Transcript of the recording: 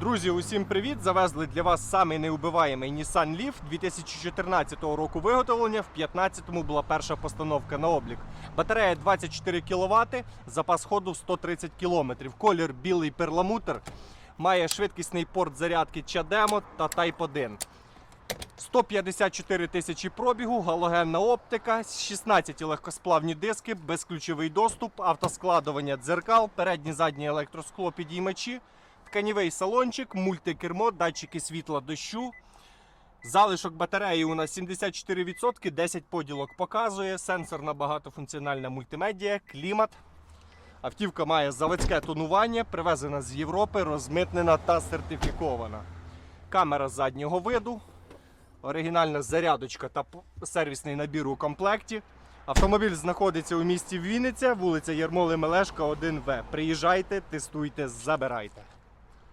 Друзі, усім привіт! Завезли для вас самий неубиваємий Nissan Leaf 2014 року виготовлення. В 2015-му була перша постановка на облік. Батарея 24 кВт, запас ходу 130 км. Колір білий перламутр. Має швидкісний порт зарядки Чадемо та Type 1. 154 тисячі пробігу, галогенна оптика, 16 легкосплавні диски, безключовий доступ, автоскладування дзеркал, переднє заднє електроскло підіймачі, тканівий салончик, мультикермо, датчики світла дощу. Залишок батареї у нас 74%, 10 поділок показує, сенсорна багатофункціональна мультимедія, клімат. Автівка має заводське тонування, привезена з Європи, розмитнена та сертифікована. Камера заднього виду, оригінальна зарядочка та сервісний набір у комплекті. Автомобіль знаходиться у місті Вінниця, вулиця Єрмоли Мелешка, 1В. Приїжджайте, тестуйте, забирайте.